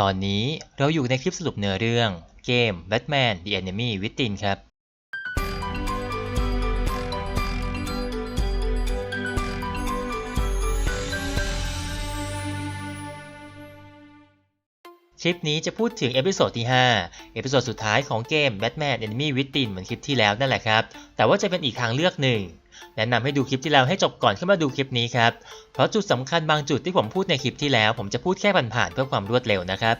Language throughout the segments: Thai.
ตอนนี้เราอยู่ในคลิปสรุปเนื้อเรื่องเกม Batman The Enemy Within ครับ คลิปนี้จะพูดถึงเอพิโซดที่ 5 เอพิโซดสุดท้ายของเกม Batman Enemy Within เหมือนคลิปที่แล้วนั่นแหละครับ แต่ว่าจะเป็นอีกทางเลือกหนึ่ง แนะนำให้ดูคลิปที่แล้วให้จบก่อนขึ้นมาดูคลิปนี้ครับ เพราะจุดสำคัญบางจุดที่ผมพูดในคลิปที่แล้ว ผมจะพูดแค่ผ่านๆเพื่อความรวดเร็วนะครับ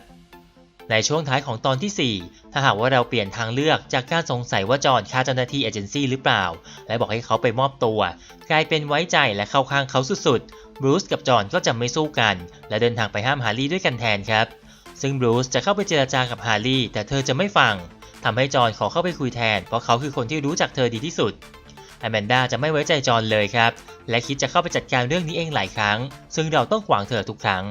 ในช่วงท้ายของตอนที่ 4 ถ้าหากว่าเราเปลี่ยนทางเลือกจากการสงสัยว่าจอห์นฆ่าเจ้าหน้าที่เอเจนซี่หรือเปล่า และบอกให้เขาไปมอบตัว กลายเป็นไว้ใจและเข้าข้างเขาสุดๆบรูซกับจอห์นก็จะไม่สู้กัน และเดินทางไปห้ามฮาร์รี่ด้วยกันแทนครับ ซึ่งบรูซจะเข้าไปเจรจากับฮาร์รี่แต่เธอจะไม่ฟังทำให้จอห์นขอเข้าไปคุยแทน เพราะเขาคือคนที่รู้จักเธอดีที่สุดอแมนดาจะไม่ไว้ใจจอห์นเลยครับ และคิดจะเข้าไปจัดการเรื่องนี้เองหลายครั้ง ซึ่งเราต้องขวางเธอทุกครั้ง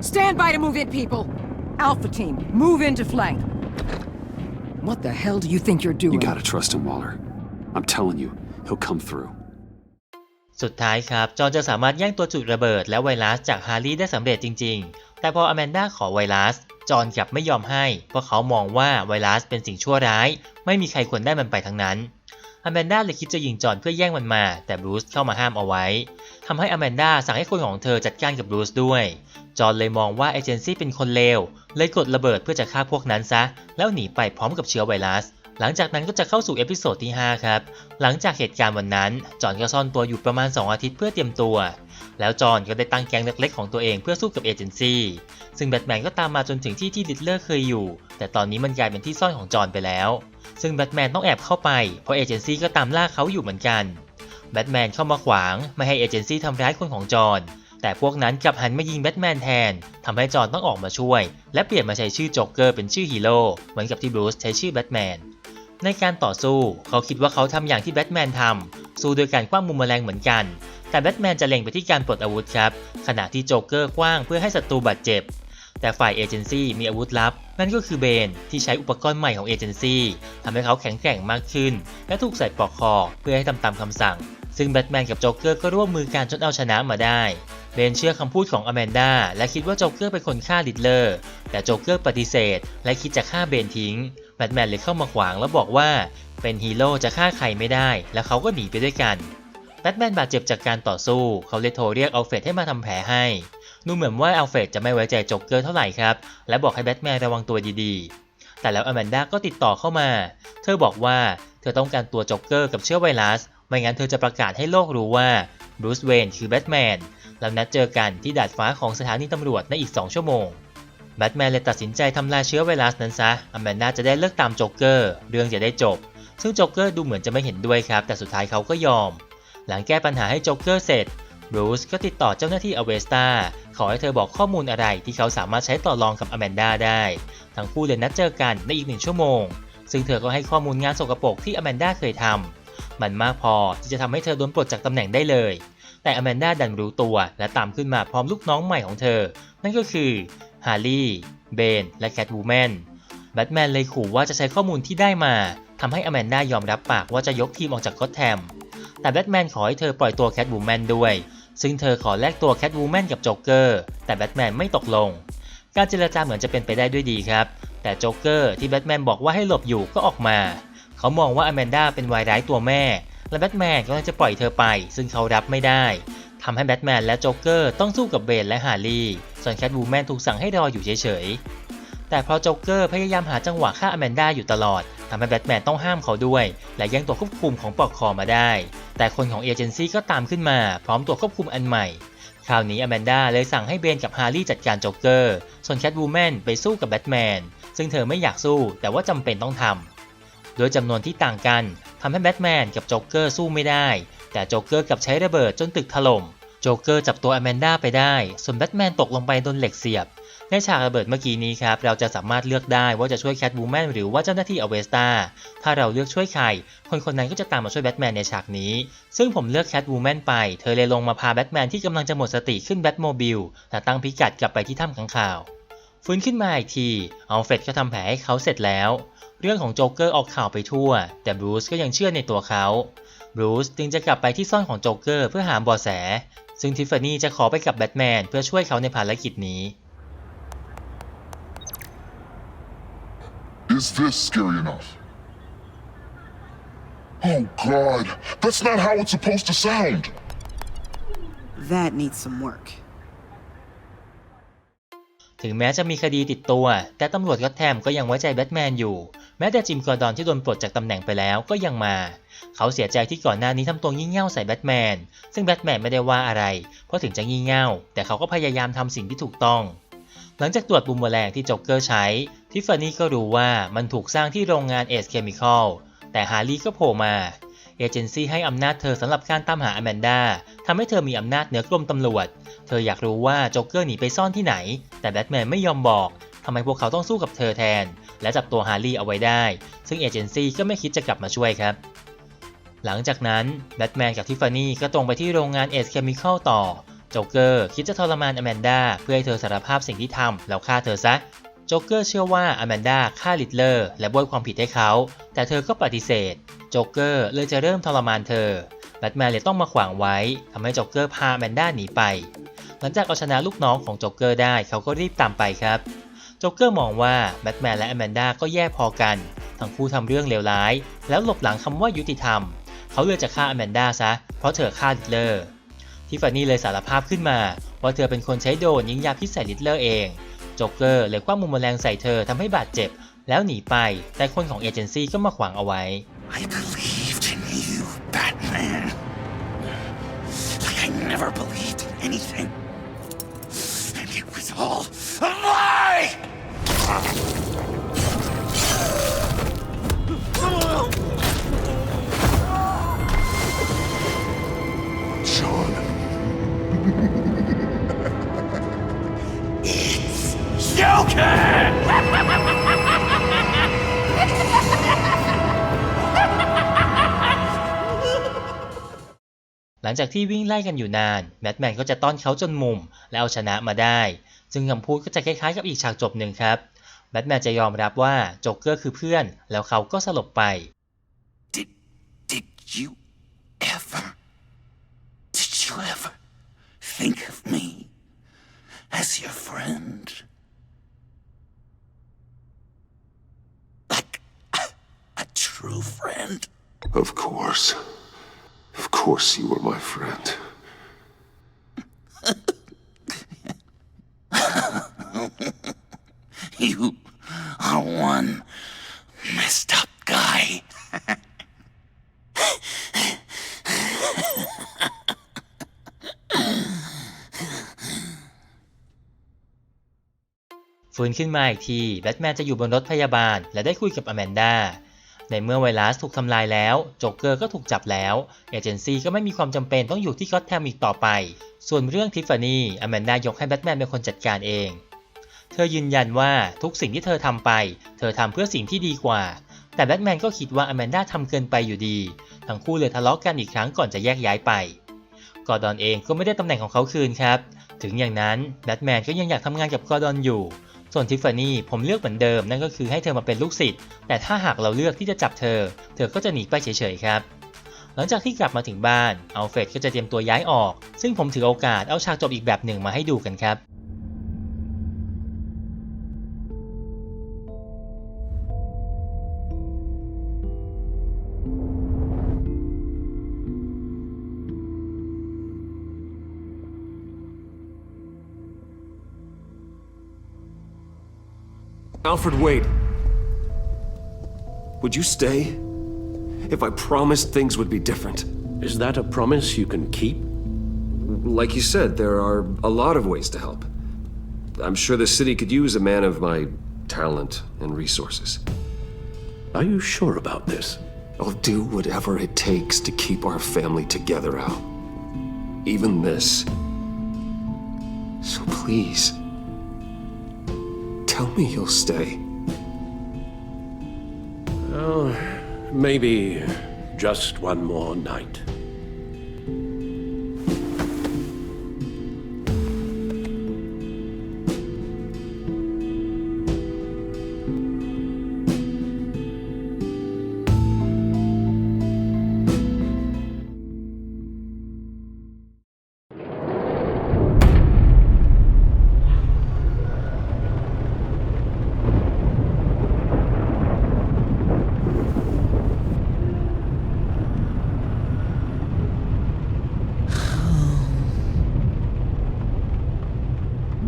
Stand by to move in, people. Alpha team, move into flank. What the hell do you think you're doing? You gotta trust him, Waller. I'm telling you, he'll come through. สุดท้ายครับ จอห์นจะสามารถแย่งตัวจุดระเบิดและไวรัสจากฮาร์รี่ได้สำเร็จจริง ๆ แต่พออแมนดาขอไวรัส จอห์นกลับไม่ยอมให้ เพราะเขามองว่าไวรัสเป็นสิ่งชั่วร้าย ไม่มีใครควรได้มันไปทั้งนั้น อแมนด้าเลยคิดจะยิงจอนเพื่อแย่งมันมา แต่บรูซเข้ามาห้ามเอาไว้ทำให้อแมนด้าสั่งให้คนของเธอจัดการกับบรูซด้วย จอนเลยมองว่าเอเจนซี่เป็นคนเลว เลยกดระเบิดเพื่อจะฆ่าพวกนั้นซะ แล้วหนีไปพร้อมกับเชื้อไวรัส หลังจากนั้นก็จะเข้าสู่เอพิโซดที่ 5 ครับ หลังจากเหตุการณ์วันนั้น จอนก็ซ่อนตัวอยู่ประมาณ 2 อาทิตย์เพื่อเตรียมตัว แล้วจอนก็ได้ตั้งแก๊งเล็กๆของตัวเองเพื่อสู้กับเอเจนซี่ซึ่งแบทแมนก็ตามมาจนถึงที่ที่ดิดเลอร์เคยอยู่ แต่ตอนนี้มันกลายเป็นที่ซ่อนของจอนไปแล้ว ซึ่งแบทแมนต้องแอบเข้าไปเพราะเอเจนซี่ก็ตามล่าเขาอยู่เหมือนกัน แบทแมนเข้ามาขวางไม่ให้เอเจนซี่ทำร้ายคนของจอห์นแต่พวกนั้นกลับหันมายิงแบทแมนแทนทำให้จอห์นต้องออกมาช่วย และเปลี่ยนมาใช้ชื่อโจ๊กเกอร์เป็นชื่อฮีโร่เหมือนกับที่บรูซใช้ชื่อแบทแมนในการต่อสู้เขาคิดว่าเขาทำอย่างที่แบทแมนทำสู้โดยการคว้างมุมแมลงเหมือนกัน แต่แบทแมนจะเล็งไปที่การปลดอาวุธครับขณะที่โจ๊กเกอร์คว้างเพื่อให้ศัตรูบาดเจ็บ แต่ฝ่ายเอเจนซี่มีอาวุธลับ นั่นก็คือเบนที่ใช้อุปกรณ์ใหม่ของเอเจนซี่ทำให้เขาแข็งแกร่งมากขึ้น และถูกใส่ปลอกคอเพื่อให้ทำตามคำสั่ง ซึ่งแบทแมนกับโจ๊กเกอร์ก็ร่วมมือกันจนเอาชนะมาได้เบนเชื่อคำพูดของอแมนดาและคิดว่าโจ๊กเกอร์เป็นคนฆ่าลิดเลอร์ แต่โจ๊กเกอร์ปฏิเสธ และคิดจะฆ่าเบนทิ้ง แบทแมนเลยเข้ามาขวางแล้วบอกว่า เป็นฮีโร่จะฆ่าใครไม่ได้ และเขาก็หนีไปด้วยกัน แบทแมนบาดเจ็บจากการต่อสู้ เขาเลยโทรเรียกอัลเฟรดให้มาทำแผลให้ ดูเหมือนว่าอัลเฟรดจะไม่ไว้ใจจ๊กเกอร์เท่าไหร่ครับ และบอกให้แบทแมนระวังตัวดีๆ แต่แล้วอแมนดาก็ติดต่อเข้ามา เธอบอกว่าเธอต้องการตัวจ๊กเกอร์กับเชื้อไวรัส ไม่งั้นเธอจะประกาศให้โลกรู้ว่าบรูซเวนคือแบทแมน แล้วนัดเจอกันที่ดาดฟ้าของสถานีตำรวจในอีก 2 ชั่วโมง แบทแมนเลยตัดสินใจทำลายเชื้อไวรัสนั้นซะ อแมนดาจะได้เลิกตามจ๊กเกอร์ เรื่องจะได้จบ ซึ่งจ๊กเกอร์ดูเหมือนจะไม่เห็นด้วยครับ แต่สุดท้ายเขาก็ยอม หลังแก้ปัญหาให้จ๊กเกอร์เสร็จ บรูซก็ติดต่อเจ้าหน้าที่อเวสตาขอให้เธอบอกข้อมูลอะไรที่เขาสามารถใช้ต่อรองกับอแมนดาได้ ทั้งคู่เลยนัดเจอกันในอีกหนึ่งชั่วโมง ซึ่งเธอก็ให้ข้อมูลงานสกปรกที่อแมนดาเคยทำมันมากพอที่จะทำให้เธอโดนปลดจากตำแหน่งได้เลย แต่อแมนดาดันรู้ตัวและตามขึ้นมาพร้อมลูกน้องใหม่ของเธอ นั่นก็คือฮาร์รี่เบนและแคทวูแมนแบทแมนเลยขู่ว่าจะใช้ข้อมูลที่ได้มาทำให้อแมนดายอมรับปากว่าจะยกทีมออกจากก็อตแทมแต่แบทแมนขอให้เธอปล่อยตัวแคทวูแมนด้วย ซึ่งเธอขอแลกตัวแคทวูแมนกับโจ๊กเกอร์แต่แบทแมนไม่ตกลง การเจรจาเหมือนจะเป็นไปได้ด้วยดีครับ แต่โจ๊กเกอร์ที่แบทแมนบอกว่าให้หลบอยู่ก็ออกมา เขามองว่าอแมนด้าเป็นวายร้ายตัวแม่ และแบทแมนก็เลยจะปล่อยเธอไป ซึ่งเขารับไม่ได้ทำให้แบทแมนและโจ๊กเกอร์ต้องสู้กับเบนและฮารีส่วนแคทวูแมนถูกสั่งให้รออยู่เฉยๆแต่พราะโจ๊กเกอร์พยายามหาจังหวะฆ่าอแมนด้าอยู่ตลอด ทำให้แบทแมนต้องห้ามเขาด้วย และแย่งตัวควบคุมของปลอกคอมาได้ แต่คนของเอเจนซี่ก็ตามขึ้นมา พร้อมตัวควบคุมอันใหม่ คราวนี้อแมนดาเลยสั่งให้เบนกับฮาร์รี่จัดการโจ๊กเกอร์ ส่วนแคทวูแมนไปสู้กับแบทแมน ซึ่งเธอไม่อยากสู้แต่ว่าจำเป็นต้องทำ โดยจำนวนที่ต่างกันทำให้แบทแมนกับโจ๊กเกอร์สู้ไม่ได้ แต่โจ๊กเกอร์กับใช้ระเบิดจนตึกถล่ม โจ๊กเกอร์จับตัวอแมนดาไปได้ ส่วนแบทแมนตกลงไปโดนเหล็กเสียบ ในฉากระเบิดเมื่อกี้นี้ครับเราจะสามารถเลือกได้ว่าจะช่วยแคทวูแมนหรือว่าเจ้าหน้าที่อเวสตาถ้าเราเลือกช่วยใคร คนคนนั้นก็จะตามมาช่วยแบทแมนในฉากนี้ ซึ่งผมเลือกแคทวูแมนไป เธอเลยลงมาพาแบทแมนที่กำลังจะหมดสติขึ้นแบทโมบิลและตั้งพิกัดกลับไปที่ถ้ำขังข่าวฟื้นขึ้นมาอีกทีอัลเฟรดก็ทำแผลให้เขาเสร็จแล้ว เรื่องของโจ๊กเกอร์ออกข่าวไปทั่ว แต่บรูซก็ยังเชื่อในตัวเขาบรูซจึงจะกลับไปที่ซ่อนของโจ๊กเกอร์เพื่อหาเบาะแส ซึ่งทิฟฟานี่จะขอไปกับแบทแมนเพื่อช่วยเขาในภารกิจนี้ Is this scary enough? Oh god, that's not how it's supposed to sound! That needs some work. ถึงแม้จะมีคดีติดตัว แต่ตำรวจก็แทมก็ยังไว้ใจแบทแมนอยู่ แม้แต่จิมกอร์ดอนที่โดนปลดจากตำแหน่งไปแล้วก็ยังมา เขาเสียใจที่ก่อนหน้านี้ทำตัวงี่เง่าใส่แบทแมน ซึ่งแบทแมนไม่ได้ว่าอะไร เพราะถึงจะงี่เง่า แต่เขาก็พยายามทำสิ่งที่ถูกต้อง หลังจากตรวจบูมเมอแรงที่จ็อกเกอร์ใช้ ทิฟฟานี่ก็รู้ว่ามันถูกสร้างที่โรงงานเอสเคมีคอลแต่ฮาร์ลีก็โผล่มาเอเจนซี่ให้อำนาจเธอสำหรับการตามหาอแมนดาทำให้เธอมีอำนาจเหนือกรมตำรวจ เธออยากรู้ว่าโจ๊กเกอร์หนีไปซ่อนที่ไหน แต่แบทแมนไม่ยอมบอกทำไมพวกเขาต้องสู้กับเธอแทน และจับตัวฮาร์ลีเอาไว้ได้ ซึ่งเอเจนซี่ก็ไม่คิดจะกลับมาช่วยครับ หลังจากนั้นแบทแมนกับทิฟฟานี่ก็ตรงไปที่โรงงานเอสเคมีคอลต่อโจ๊กเกอร์คิดจะทรมานอแมนดาเพื่อให้เธอสารภาพสิ่งที่ทำแล้วฆ่าเธอซะ จ๊กเกอร์เชื่อว่าอแมนดาฆ่าลิตเลอร์และโบยความผิดให้เขา แต่เธอก็ปฏิเสธจ๊กเกอร์เลยจะเริ่มทรมานเธอแบทแมนเลยต้องมาขวางไว้ทำให้จ๊กเกอร์พาแมนดาหนีไป หลังจากเอาชนะลูกน้องของจ๊กเกอร์ได้เขาก็รีบตามไปครับจ๊กเกอร์มองว่าแบทแมนและอแมนดาก็แย่พอกัน ทั้งคู่ทำเรื่องเลวร้าย แล้วหลบหลังคำว่ายุติธรรม เขาเลยจะฆ่าอแมนดาซะ เพราะเธอฆ่าลิตเลอร์ ทิฟฟานี่เลยสารภาพขึ้นมา ว่าเธอเป็นคนใช้โดรนยิงยาพิษใส่ลิตเลอร์เอง จ็กเกอร์เลยคว้ามุมแมลงใส่เธอทำให้บาดเจ็บ แล้วหนีไป แต่คนของเอเจนซี่ก็มาขวางเอาไว้ I believed in you, Batman. Like I never believed in anything. And it was all a lie! หลังจากที่วิ่งไล่กันอยู่นานแบทแมนก็จะต้อนเขาจนมุม และเอาชนะมาได้ ซึ่งคำพูดก็จะคล้ายๆกับอีกฉากจบหนึ่งครับ แบทแมนจะยอมรับว่าโจ๊กเกอร์คือเพื่อน แล้วเขาก็สลบไป Did did you ever did you ever think of me as your friend? Like a, a true friend? Of course. Of course you were my friend. You are one messed up guy. ฟื้นขึ้นมาอีกทีแบทแมนจะอยู่บนรถพยาบาล และได้คุยกับอแมนดา ในเมื่อไวรัสถูกทำลายแล้วโจ๊กเกอร์ก็ถูกจับแล้วเอเจนซี่ก็ไม่มีความจำเป็นต้องอยู่ที่ก็อตแทมอีกต่อไป ส่วนเรื่องทิฟฟานี่อแมนดายกให้แบทแมนเป็นคนจัดการเอง เธอยืนยันว่าทุกสิ่งที่เธอทำไป เธอทำเพื่อสิ่งที่ดีกว่า แต่แบทแมนก็คิดว่าอแมนดาทำเกินไปอยู่ดี ทั้งคู่เลยทะเลาะกันอีกครั้งก่อนจะแยกย้ายไปกอร์ดอนเองก็ไม่ได้ตำแหน่งของเขาคืนครับ ถึงอย่างนั้นแบทแมนก็ยังอยากทำงานกับกอร์ดอนอยู่ ส่วนทิฟฟานี่ผมเลือกเหมือนเดิมนั่นก็คือให้เธอมาเป็นลูกศิษย์แต่ถ้าหากเราเลือกที่จะจับเธอ เธอก็จะหนีไปเฉยๆครับหลังจากที่กลับมาถึงบ้านอัลเฟรดก็จะเตรียมตัวย้ายออก ซึ่งผมถือโอกาสเอาฉากจบอีกแบบหนึ่งมาให้ดูกันครับ Alfred, wait. Would you stay? If I promised things would be different. Is that a promise you can keep? Like you said, there are a lot of ways to help. I'm sure the city could use a man of my talent and resources. Are you sure about this? I'll do whatever it takes to keep our family together, Al. Even this. So please, Tell me you'll stay. Oh, maybe just one more night.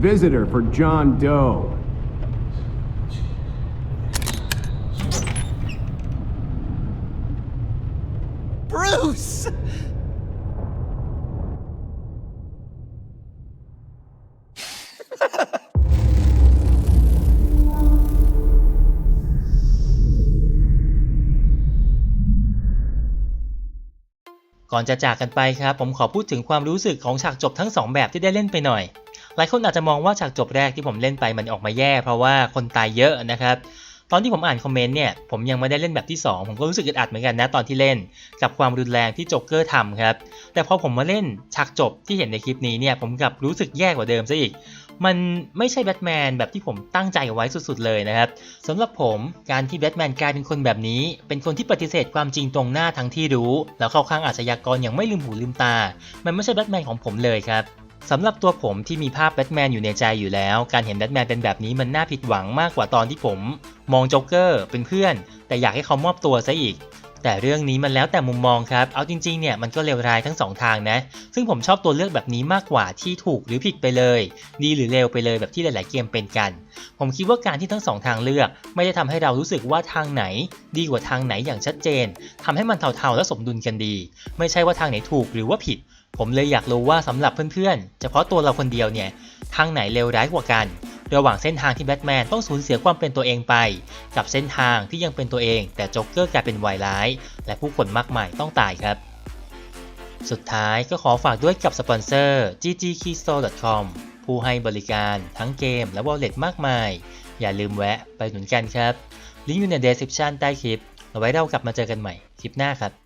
Visitor for John Doe. Bruce! ก่อนจะจากกันไปครับ ผมขอพูดถึงความรู้สึกของฉากจบทั้งสองแบบที่ได้เล่นไปหน่อย หลายคนอาจจะมองว่าฉากจบแรกที่ผมเล่นไปมันออกมาแย่ เพราะว่าคนตายเยอะนะครับตอนที่ผมอ่านคอมเมนต์เนี่ยผมยังไม่ได้เล่นแบบที่ 2 ผมก็รู้สึกอึดอัดเหมือนกันนะตอนที่เล่น กับความรุนแรงที่จ๊กเกอร์ทำครับแต่พอผมมาเล่นฉากจบที่เห็นในคลิปนี้เนี่ยผมกลับรู้สึกแย่กว่าเดิมซะอีก มันไม่ใช่แบทแมนแบบที่ผมตั้งใจเอาไว้สุดๆเลยนะครับสำหรับผมการที่แบทแมนกลายเป็นคนแบบนี้ เป็นคนที่ปฏิเสธความจริงตรงหน้าทั้งที่รู้ แล้วเข้าข้างอาชญากรอย่างไม่ลืมหูลืมตา มันไม่ใช่แบทแมนของผมเลยครับ สำหรับตัวผมที่มีภาพแบทแมนอยู่ในใจอยู่แล้ว การเห็นแบทแมนเป็นแบบนี้มันน่าผิดหวังมากกว่าตอนที่ผม มองโจ๊กเกอร์เป็นเพื่อน แต่อยากให้เขามอบตัวซะอีก แต่เรื่องนี้มันแล้วแต่มุมมองครับ เอาจริงๆเนี่ยมันก็เลวร้ายทั้งสองทางนะ ซึ่งผมชอบตัวเลือกแบบนี้มากกว่าที่ถูกหรือผิดไปเลย ดีหรือเลวไปเลยแบบที่หลาย ๆ เกมเป็นกัน ผมคิดว่าการที่ทั้งสองทางเลือก ไม่ได้ทำให้เรารู้สึกว่าทางไหน ดีกว่าทางไหนอย่างชัดเจนทำให้มันเท่าๆและสมดุลกันดี ไม่ใช่ว่าทางไหนถูกหรือว่าผิด ผมเลยอยากรู้ว่าสำหรับเพื่อนๆ เฉพาะตัวเราคนเดียวเนี่ย ทางไหนเลวร้ายกว่ากัน ระหว่างเส้นทางที่แบทแมนต้องสูญเสียความเป็นตัวเองไป กับเส้นทางที่ยังเป็นตัวเอง แต่โจ๊กเกอร์กลายเป็นวายร้าย และผู้คนมากมายต้องตายครับ สุดท้ายก็ขอฝากด้วยกับสปอนเซอร์ ggkeystore.com ผู้ให้บริการทั้งเกมและ wallet มากมาย อย่าลืมแวะไปหนุนกันครับ ลิงก์อยู่ใน description ใต้คลิป เอาไว้เรากลับมาเจอกันใหม่คลิปหน้าครับ